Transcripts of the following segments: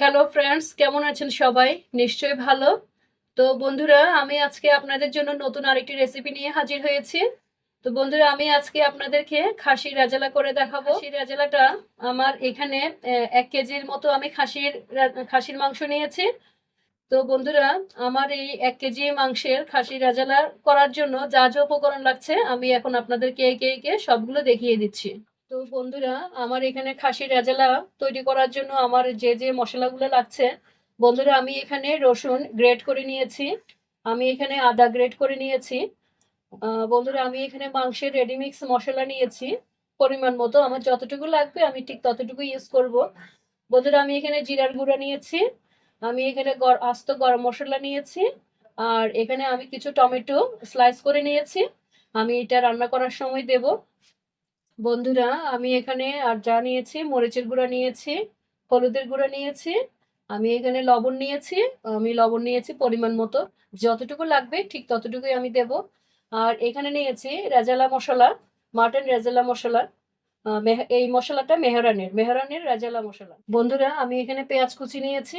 Hello friends কেমন আছেন সবাই? নিশ্চয়ই ভালো। তো বন্ধুরা, আমি আজকে আপনাদের জন্য নতুন আরেকটি রেসিপি নিয়ে হাজির হয়েছি। তো বন্ধুরা, আমি আজকে আপনাদেরকে খাসির রাজালা করে দেখাবো। খাসির রাজালাটা আমার এখানে এক কেজির মতো আমি খাসির খাসির মাংস নিয়েছি। তো বন্ধুরা, আমার এই এক কেজি মাংসের খাসির রাজালা করার জন্য যা যা উপকরণ লাগছে, আমি এখন আপনাদেরকে একে একে সবগুলো দেখিয়ে দিচ্ছি। তো বন্ধুরা, আমার এখানে খাসির রাজালা তৈরি করার জন্য আমার যে যে মশলাগুলো লাগছে, বন্ধুরা আমি এখানে রসুন গ্রেট করে নিয়েছি, আমি এখানে আদা গ্রেট করে নিয়েছি বন্ধুরা আমি এখানে মাংসের রেডিমিক্স মশলা নিয়েছি, পরিমাণ মতো, আমার যতটুকু লাগবে আমি ঠিক ততটুকু ইউজ করব। বন্ধুরা আমি এখানে জিরার গুঁড়া নিয়েছি, আমি এখানে আস্ত গরম মশলা নিয়েছি, আর এখানে আমি কিছু টমেটো স্লাইস করে নিয়েছি, আমি এটা রান্না করার সময় দেব। বন্ধুরা, আমি এখানে আর যা নিয়েছি, মরিচের গুঁড়া নিয়েছি, হলুদের গুঁড়া নিয়েছি, আমি এখানে লবণ নিয়েছি, আমি লবণ নিয়েছি পরিমাণ মতো। যতটুকু লাগবে, ঠিক ততটুকুই আমি দেব। আর এখানে নিয়েছি রেজালা মশলা, মাটন রেজালা মশলা এই মশলাটা মেহরানের মেহরানের রেজালা মশলা। বন্ধুরা, আমি এখানে পেঁয়াজ কুচি নিয়েছি।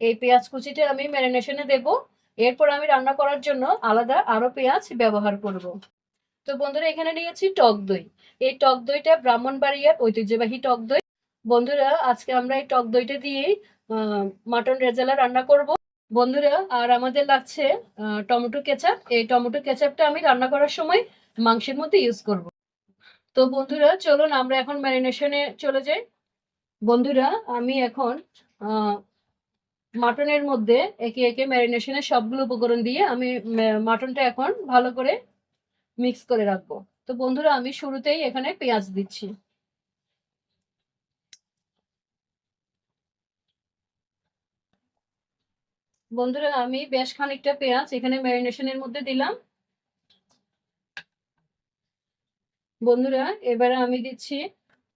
এই পেঁয়াজ কুচিটা আমি ম্যারিনেশনে দেব। এরপর আমি রান্না করার জন্য আলাদা আরও পেঁয়াজ ব্যবহার করব। তো বন্ধুরা এখানে নিয়েছি টক দই। এই টক দইটা ব্রাহ্মণবাড়িয়ার ঐতিহ্যবাহী টক দই। বন্ধুরা আজকে আমরা এই টক দইটা আহ, মাটন রেজালা রান্না করব। বন্ধুরা আর আমাদের লাগছে টমেটো কেচাপ। এই টমেটো কেচাপটা আমি রান্না করার সময় মাংসের মধ্যে ইউজ করব। তো বন্ধুরা চলুন আমরা এখন ম্যারিনেশনে চলে যাই। বন্ধুরা আমি এখন মাটনের মধ্যে একে একে ম্যারিনেশনের সবগুলো উপকরণ দিয়ে আমি মাটনটা এখন ভালো করে মিক্স করে রাখব। তো বন্ধুরা, আমি শুরুতেই এখানে পেঁয়াজ দিচ্ছি। বন্ধুরা, আমি বেশ খানিকটা পেঁয়াজ এখানে ম্যারিনেশনের মধ্যে দিলাম। বন্ধুরা, এবারে আমি দিচ্ছি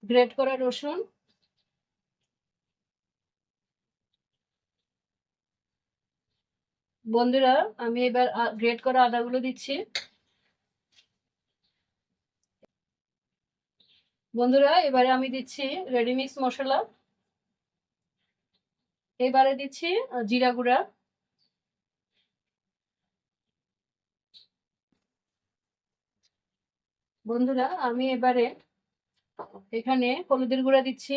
গ্রেট করা রসুন। বন্ধুরা, আমি এবার গ্রেট করা আদাগুলো দিচ্ছি। বন্ধুরা, এবারে আমি দিচ্ছি রেডিমিক্স মশলা। এবারে দিচ্ছি জিরা গুঁড়া। বন্ধুরা, আমি এবারে এখানে হলুদের গুঁড়া দিচ্ছি।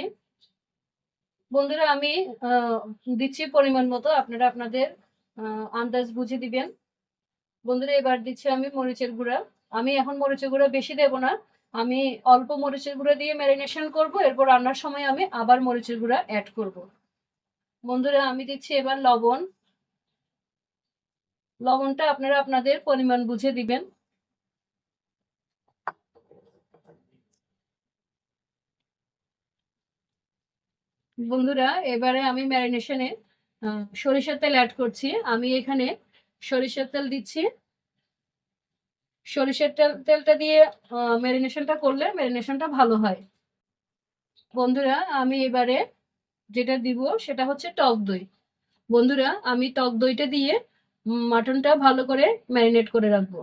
বন্ধুরা, আমি দিচ্ছি পরিমাণ মতো, আপনারা আপনাদের আন্দাজ বুঝে দিবেন। বন্ধুরা, এবার দিচ্ছি আমি মরিচের গুঁড়া। আমি এখন মরিচের গুঁড়া বেশি দেব না। আমি অল্প মরিচের গুঁড়া দিয়ে ম্যারিনেশন করব, এরপর রান্নার সময় আমি আবার মরিচের গুঁড়া অ্যাড করব। বন্ধুরা, আমি দিচ্ছি এবার লবণ। লবণটা আপনারা আপনাদের পরিমাণ বুঝে দিবেন। বন্ধুরা, এবারে আমি ম্যারিনেশনে সরিষার তেল অ্যাড করছি। আমি এখানে সরিষার তেল দিচ্ছি। সরিষার তেল, তেলটা দিয়ে ম্যারিনেশনটা করলে ম্যারিনেশনটা ভালো হয়। বন্ধুরা, আমি এবারে যেটা দিব সেটা হচ্ছে টক দই। বন্ধুরা, আমি টক দইটা দিয়ে মাটনটা ভালো করে ম্যারিনেট করে রাখব।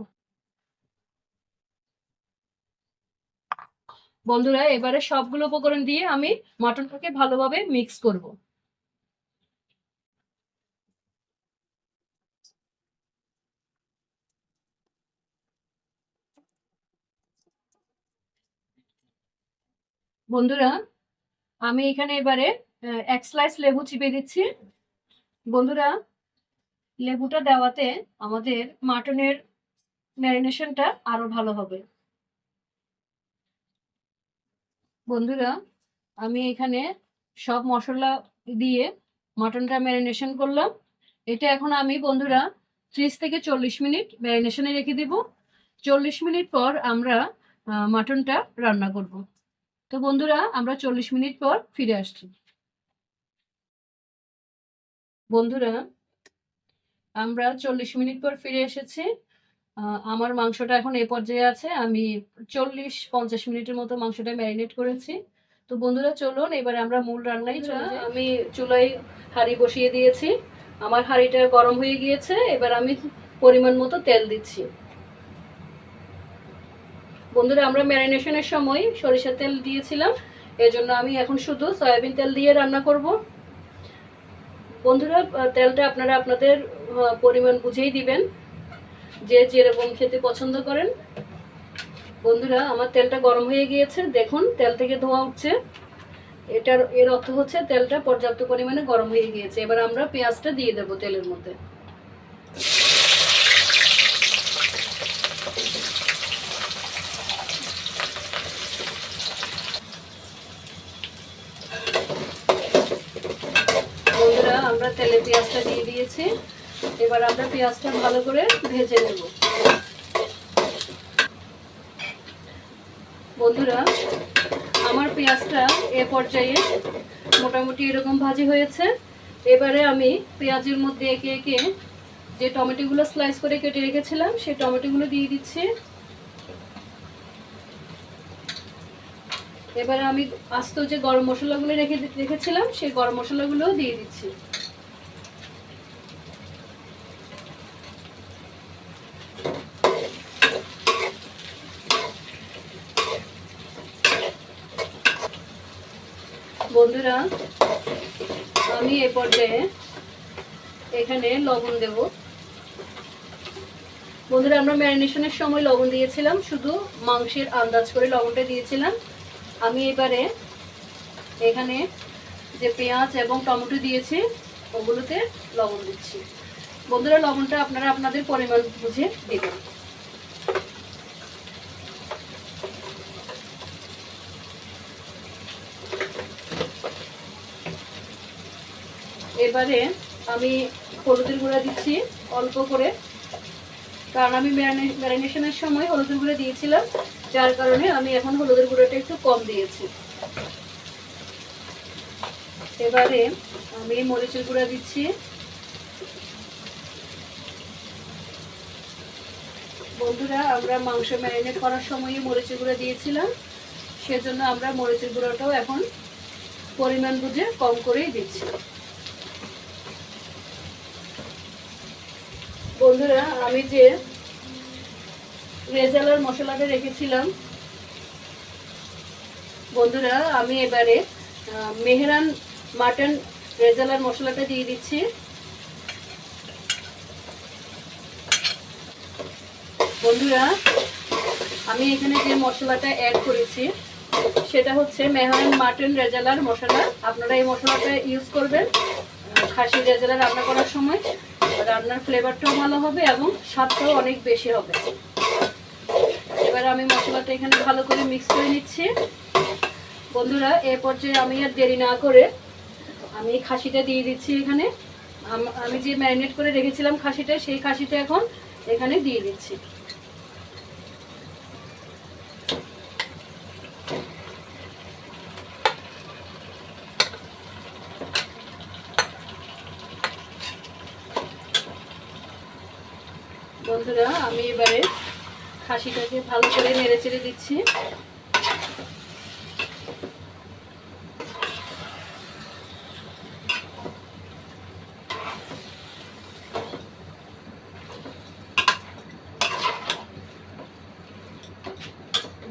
বন্ধুরা, এবারে সবগুলো উপকরণ দিয়ে আমি মাটনটাকে ভালোভাবে মিক্স করব। বন্ধুরা, আমি এখানে এবারে এক স্লাইস লেবু চিপে দিচ্ছি। বন্ধুরা, লেবুটা দেওয়াতে আমাদের মাটনের ম্যারিনেশনটা আরও ভালো হবে। বন্ধুরা, আমি এখানে সব মশলা দিয়ে মাটনটা ম্যারিনেশন করলাম। এটা এখন আমি, বন্ধুরা, ত্রিশ থেকে চল্লিশ মিনিট ম্যারিনেশনে রেখে দিব। চল্লিশ মিনিট পর আমরা মাটনটা রান্না করব। তো বন্ধুরা, আমরা চল্লিশ মিনিট পর ফিরে আসছি। বন্ধুরা, আমরা চল্লিশ মিনিট পর ফিরে এসেছি। আমার মাংসটা এখন এ পর্যায়ে আছে। আমি চল্লিশ, পঞ্চাশ মিনিটের মতো মাংসটা ম্যারিনেট করেছি। তো বন্ধুরা, চলুন, এবার আমরা মূল রান্নায় চলে আমি চুলায় হাঁড়ি বসিয়ে দিয়েছি। আমার হাঁড়িটা গরম হয়ে গিয়েছে। এবার আমি পরিমাণ মতো তেল দিচ্ছি। বন্ধুরা, আমরা ম্যারিনেশনের সময় সরিষার তেল দিয়েছিলাম, এজন্য আমি এখন শুধু সয়াবিন তেল দিয়ে রান্না করব। বন্ধুরা তেলটা আপনারা আপনাদের পরিমাণ বুঝেই দিবেন, যে যেরকম খেতে পছন্দ করেন। বন্ধুরা, আমার তেলটা গরম হয়ে গিয়েছে, দেখুন, তেল থেকে ধোঁয়া উঠছে। এটার, এর অর্থ হচ্ছে তেলটা পর্যাপ্ত পরিমাণে গরম হয়ে গিয়েছে। এবার আমরা পেঁয়াজটা দিয়ে দেবো তেলের মধ্যে বন্ধুরা আমরা তেলে পেঁয়াজটা দিয়ে দিয়েছি। এবার আমরা পেঁয়াজটা ভালো করে ভেজে নেব। বন্ধুরা, আমার পেঁয়াজটা এ পর্যায়ে মোটামুটি এরকম ভাজি হয়েছে। এবারে আমি পেঁয়াজের মধ্যে একে একে যে টমেটোগুলো স্লাইস করে কেটে রেখেছিলাম, সেই টমেটোগুলো দিয়ে দিচ্ছি। এবারে আমি আস্ত যে গরম মশলাগুলো রেখে রেখেছিলাম, সেই গরম মশলাগুলোও দিয়ে দিচ্ছি। বন্ধুরা, আমি এ পর্যায়ে এখানে লবণ দেব। বন্ধুরা, আমরা ম্যারিনেশনের সময় লবণ দিয়েছিলাম, শুধু মাংসের আন্দাজ করে লবণটা দিয়েছিলাম। আমি এবারে এখানে যে পেঁয়াজ এবং টমেটো দিয়েছি, ওগুলোতে লবণ দিচ্ছি। বন্ধুরা, লবণটা আপনারা আপনাদের পরিমাণ বুঝে দেবেন। এবারে আমি হলুদের গুঁড়া দিচ্ছি অল্প করে। কারণ আমি ম্যারিনেশনের সময় হলুদের গুঁড়া দিয়েছিলাম, যার কারণে আমি এখন হলুদের গুঁড়োটা একটু কম দিয়েছি। এবারে আমি মরিচের গুঁড়া দিচ্ছি। বন্ধুরা, আমরা মাংস ম্যারিনেট করার সময় মরিচের গুঁড়া দিয়েছিলাম, সেজন্য আমরা মরিচের গুঁড়োটাও এখন পরিমাণ বুঝে কম করেই দিচ্ছি। বন্ধুরা, আমি যে রেজালার মশলাটা রেখেছিলাম, বন্ধুরা, আমি এবারে মেহরান মাটন রেজালার মশলাটা দিয়ে দিচ্ছি। বন্ধুরা, আমি এখানে যে মশলাটা অ্যাড করেছি, সেটা হচ্ছে মেহরান মাটন রেজালার মশলা। আপনারা এই মশলাটা ইউজ করবেন খাসি রেজালা রান্না করার সময়। রান্নার ফ্লেভারটাও ভালো হবে এবং স্বাদটাও অনেক বেশি হবে। এবার আমি মশলাটা এখানে ভালো করে মিক্স করে নিচ্ছি। বন্ধুরা, এ পর্যায়ে আমি আর দেরি না করে আমি খাসিটা দিয়ে দিচ্ছি এখানে। আমি যে ম্যারিনেট করে রেখেছিলাম খাসিটা, সেই খাসিটা এখন এখানে দিয়ে দিচ্ছি। বন্ধুরা, আমি এবারে খাসিটাকে ভালো করে নেড়ে চেড়ে দিচ্ছি।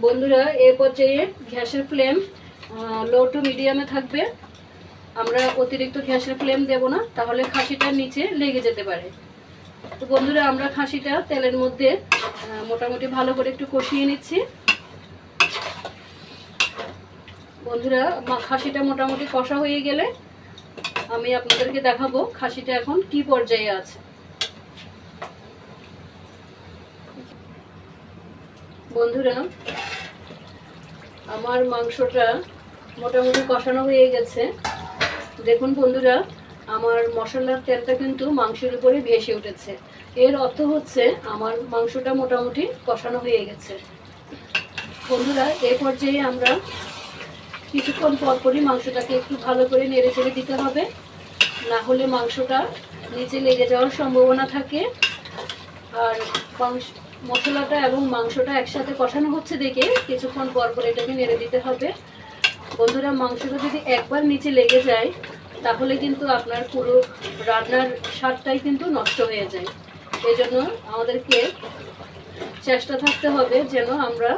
বন্ধুরা, এ পর্যায়ে গ্যাসের ফ্লেম লো টু মিডিয়ামে থাকবে। আমরা অতিরিক্ত গ্যাসের ফ্লেম দেব না, তাহলে খাসিটা নিচে লেগে যেতে পারে। তো বন্ধুরা, আমরা খাসিটা তেলের মধ্যে মোটামুটি ভালো করে একটু কষিয়ে নিচ্ছি। বন্ধুরা খাসিটা মোটামুটি কষা হয়ে গেলে আমি আপনাদেরকে দেখাবো খাসিটা এখন কি পর্যায়ে আছে। বন্ধুরা, আমার মাংসটা মোটামুটি কষানো হয়ে গেছে। দেখুন বন্ধুরা আমার মশলার তেলটা কিন্তু মাংসের উপরে ভেসে উঠেছে। এর অর্থ হচ্ছে আমার মাংসটা মোটামুটি কষানো হয়ে গেছে। বন্ধুরা এই পর্যায়ে আমরা কিছুক্ষণ পরপরই মাংসটাকে একটু ভালো করে নেড়ে চেড়ে দিতে হবে। না হলে মাংসটা নিচে লেগে যাওয়ার সম্ভাবনা থাকে। আর মাংস, মশলাটা এবং মাংসটা একসাথে কষানো হচ্ছে দেখে কিছুক্ষণ পর পর এটাকে নেড়ে দিতে হবে। বন্ধুরা, মাংসটা যদি একবার নিচে লেগে যায় তাহলে কিন্তু আপনার পুরো রান্নার স্বাদটাই কিন্তু নষ্ট হয়ে যায়। এই জন্য আমাদেরকে চেষ্টা থাকতে হবে যেন আমরা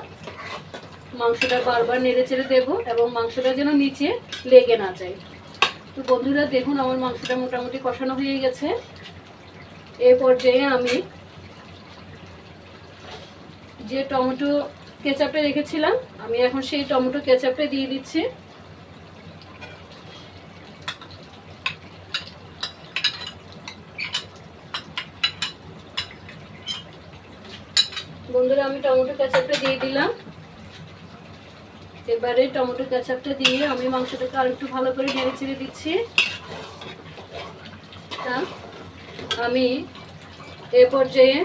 মাংসটা বারবার নেড়ে চেড়ে দেবো এবং মাংসটা যেন নিচে লেগে না যায়। তো বন্ধুরা, দেখুন আমার মাংসটা মোটামুটি কষানো হয়ে গেছে। এ পর্যায়ে আমি যে টমেটো কেচাপটা রেখেছিলাম, আমি এখন সেই টমেটো কেচাপটা দিয়ে দিচ্ছি। বন্ধুরা, আমি টমেটো কেচাপটা দিয়ে দিলাম। এবারে টমেটো কেচাপটা দিয়ে আমি মাংসটাকে আর একটু ভালো করে নেড়ে চেড়ে দিচ্ছি। আমি এ পর্যায়ে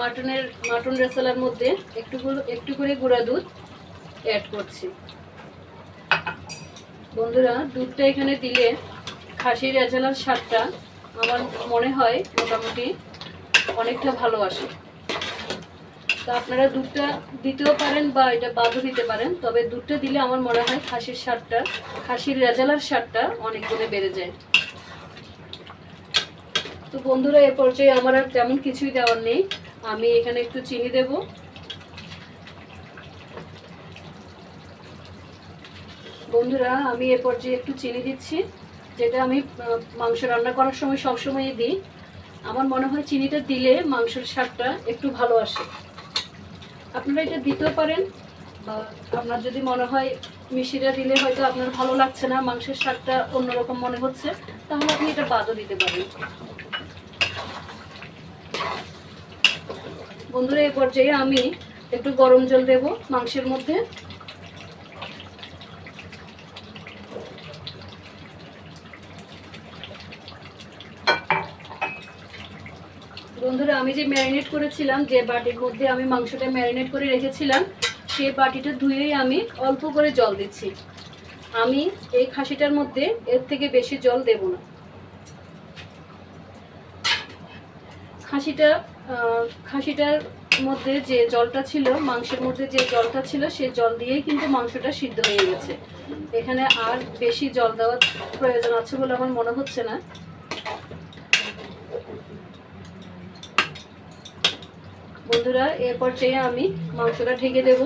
মাটনের, মাটন রেসালার মধ্যে একটু একটু করে গুঁড়া দুধ অ্যাড করছি। বন্ধুরা, দুধটা এখানে দিলে খাসির রেজালার স্বাদটা আমার মনে হয় মোটামুটি অনেকটা ভালো আসে। তো আপনারা দুধটা দিতেও পারেন বা এটা বাদও দিতে পারেন। তবে দুধটা দিলে আমার মনে হয় খাসির স্বাদটা, খাসির রেজালার স্বাদটা অনেক গুণে বেড়ে যায়। তো বন্ধুরা, এ পর্যায়ে আমার আর তেমন কিছুই দেওয়ার নেই। আমি এখানে একটু চিনি দেব। বন্ধুরা, আমি এ পর্যায়ে একটু চিনি দিচ্ছি, যেটা আমি মাংস রান্না করার সময় সবসময়ই দিই। আমার মনে হয় চিনিটা দিলে মাংসের স্বাদটা একটু ভালো আসে। আপনারা এটা দিতেও পারেন, বা আপনার যদি মনে হয় মিষ্টিটা দিলে হয়তো আপনার ভালো লাগছে না, মাংসের স্বাদটা অন্যরকম মনে হচ্ছে, তাহলে আপনি এটা বাদও দিতে পারেন। বন্ধুরা এই পর্যায়ে আমি একটু গরম জল দেব মাংসের মধ্যে বন্ধুরা আমি যে ম্যারিনেট করেছিলাম, যে বাটির মধ্যে আমি মাংসটা ম্যারিনেট করে রেখেছিলাম সেই বাটিটা ধুয়েই আমি অল্প করে জল দিচ্ছি। আমি এই খাসিটার মধ্যে এর থেকে বেশি জল দেব না। খাসিটা খাসিটার মধ্যে যে জলটা ছিল, মাংসের মধ্যে যে জলটা ছিল সেই জল দিয়েই কিন্তু মাংসটা সিদ্ধ হয়ে গেছে। এখানে আর বেশি জল দেওয়ার প্রয়োজন আছে বলে আমার মনে হচ্ছে না। বন্ধুরা এ পর্যায়ে আমি মাংসটা ঢেকে দেব।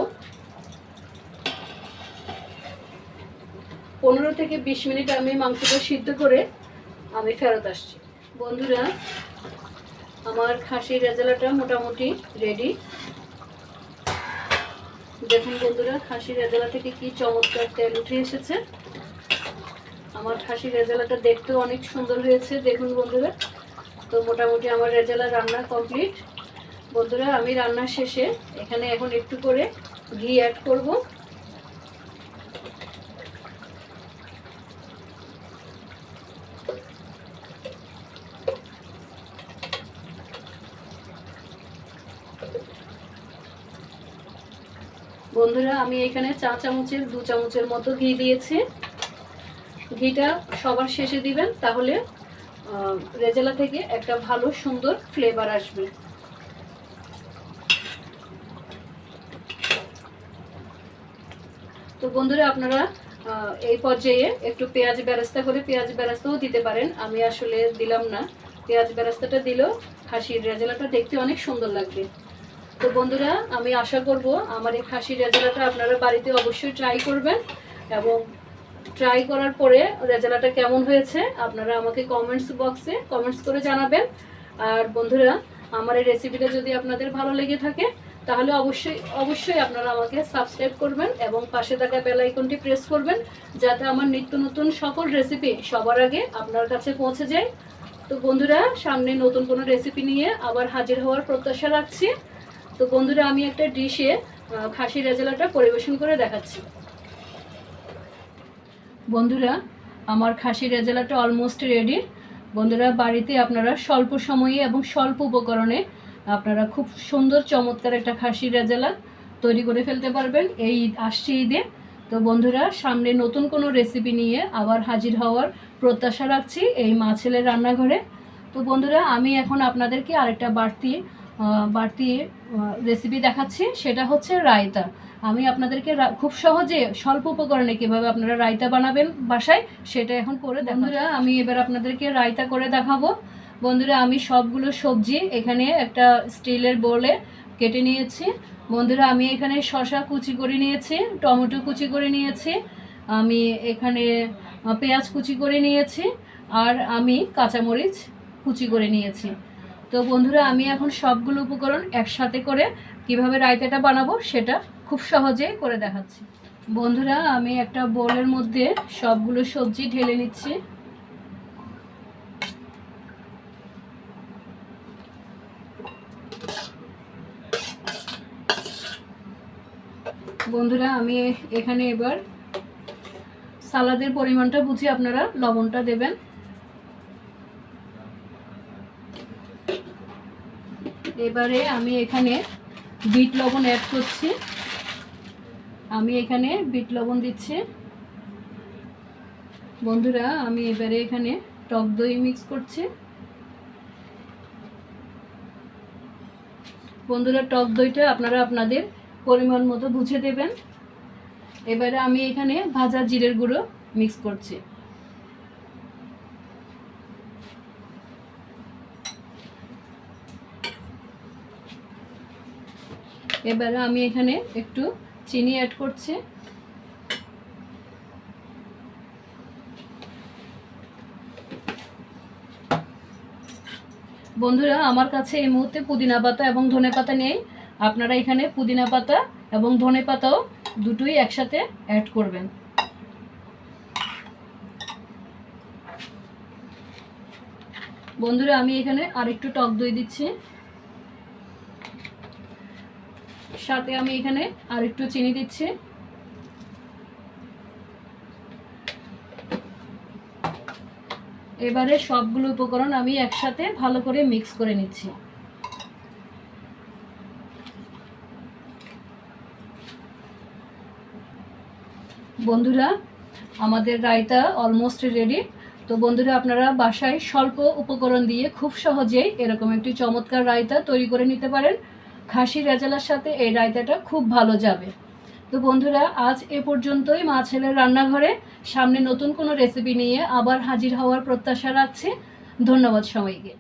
পনেরো থেকে বিশ মিনিট আমি মাংসটা সিদ্ধ করে আমি ফেরত আসছি। বন্ধুরা, আমার খাসির রেজালাটা মোটামুটি রেডি। দেখুন বন্ধুরা, খাসির রেজালা থেকে কি চমৎকার তেল উঠে এসেছে। আমার খাসির রেজালাটা দেখতেও অনেক সুন্দর হয়েছে। দেখুন বন্ধুরা, তো মোটামুটি আমার রেজালা রান্না কমপ্লিট। বন্ধুরা, আমি রান্নার শেষে এখানে এখন একটু করে ঘি অ্যাড করব। বন্ধুরা, আমি এখানে চা চামচের, দু চামচের মতো ঘি দিয়েছি। ঘিটা সবার শেষে দিবেন, তাহলে রেজালা থেকে একটা ভালো সুন্দর ফ্লেভার আসবে। তো বন্ধুরা আপনারা এই পর্যায়ে একটু পেঁয়াজ বেরাস্তা করে পেঁয়াজ বেরাস্তাও দিতে পারেন। আমি আসলে দিলাম না। পেঁয়াজ বেরাস্তাটা দিলেও খাসির রেজালাটা দেখতে অনেক সুন্দর লাগবে। তো বন্ধুরা, আমি আশা করব আমার এই খাসির রেজালাটা আপনারা বাড়িতে অবশ্যই ট্রাই করবেন এবং ট্রাই করার পরে রেজালাটা কেমন হয়েছে আপনারা আমাকে কমেন্টস বক্সে কমেন্টস করে জানাবেন। আর বন্ধুরা, আমার এই রেসিপিটা যদি আপনাদের ভালো লেগে থাকে তাহলে অবশ্যই অবশ্যই আপনারা আমাকে সাবস্ক্রাইব করবেন এবং পাশে থাকা বেল আইকনটি প্রেস করবেন যাতে আমার নিত্য নতুন সকল রেসিপি সবার আগে আপনার কাছে পৌঁছে যায়। তো বন্ধুরা, সামনে নতুন কোনো রেসিপি নিয়ে আবার হাজির হওয়ার প্রত্যাশা রাখছি। তো বন্ধুরা, আমি একটা ডিশে খাসি রেজালাটা পরিবেশন করে দেখাচ্ছি। বন্ধুরা, আমার খাসি রেজালাটা অলমোস্ট রেডি বন্ধুরা, বাড়িতে আপনারা স্বল্প সময়ে এবং স্বল্প উপকরণে আপনারা খুব সুন্দর, চমৎকার একটা খাসি রেজালা তৈরি করে ফেলতে পারবেন এই আসছে ঈদে। তো বন্ধুরা, সামনে নতুন কোনো রেসিপি নিয়ে আবার হাজির হওয়ার প্রত্যাশা রাখছি এই মা ছেলের রান্নাঘরে। তো বন্ধুরা, আমি এখন আপনাদেরকে আরেকটা বাড়তি বাড়তি রেসিপি দেখাচ্ছি, সেটা হচ্ছে রায়তা। আমি আপনাদেরকে খুব সহজে স্বল্প উপকরণে কীভাবে আপনারা রায়তা বানাবেন বাসায়, সেটা এখন করে। বন্ধুরা, আমি এবার আপনাদেরকে রায়তা করে দেখাবো। বন্ধুরা, আমি সবগুলো সবজি এখানে একটা স্টিলের বোলে কেটে নিয়েছি। বন্ধুরা, আমি এখানে শশা কুচি করে নিয়েছি, টমেটো কুচি করে নিয়েছি, আমি এখানে পেঁয়াজ কুচি করে নিয়েছি, আর আমি কাঁচামরিচ কুচি করে নিয়েছি। তো বন্ধুরা, আমি এখন সবগুলো উপকরণ একসাথে করে কীভাবে রায়তাটা বানাবো সেটা খুব সহজে করে দেখাচ্ছি। বন্ধুরা, আমি একটা বোলের মধ্যে সবগুলো সবজি ঢেলে নিচ্ছি। বন্ধুরা, আমি এখানে এবার সালাদের পরিমাণটা বুঝে আপনারা লবণটা দেবেন। এবারে আমি এখানে বিট লবণ অ্যাড করছি। আমি এখানে বিট লবণ দিচ্ছি। বন্ধুরা, আমি এবারে এখানে টক দই মিক্স করছি। বন্ধুরা, টক দইটা আপনারা আপনাদের পরিমাণ মতো বুঝে দেবেন। এবারে আমি এখানে ভাজা জিরের গুঁড়ো মিক্স করছি। এবারে আমি এখানে একটু চিনি অ্যাড করছি। বন্ধুরা, আমার কাছে এই মুহূর্তে পুদিনা পাতা এবং ধনে পাতা নেই। আপনারা এখানে পুদিনা পাতা এবং ধনে পাতাও দুটোই একসাথে অ্যাড করবেন। বন্ধুরা, আমি এখানে আরেকটু টক দই দিচ্ছি। সাথে আমি এখানে আরেকটু চিনি দিচ্ছি। এবারে সবগুলো উপকরণ আমি একসাথে ভালো করে মিক্স করে নিচ্ছি। বন্ধুরা, আমাদের রায়তা অলমোস্ট রেডি তো বন্ধুরা, আপনারা বাসায় স্বল্প উপকরণ দিয়ে খুব সহজেই এরকম একটি চমৎকার রায়তা তৈরি করে নিতে পারেন। খাসি রেজালার সাথে এই রায়তাটা খুব ভালো যাবে। তো বন্ধুরা, আজ এ পর্যন্তই মা ছেলের রান্নাঘরে। সামনে নতুন কোনো রেসিপি নিয়ে আবার হাজির হওয়ার প্রত্যাশা রাখছি। ধন্যবাদ সবাইকে।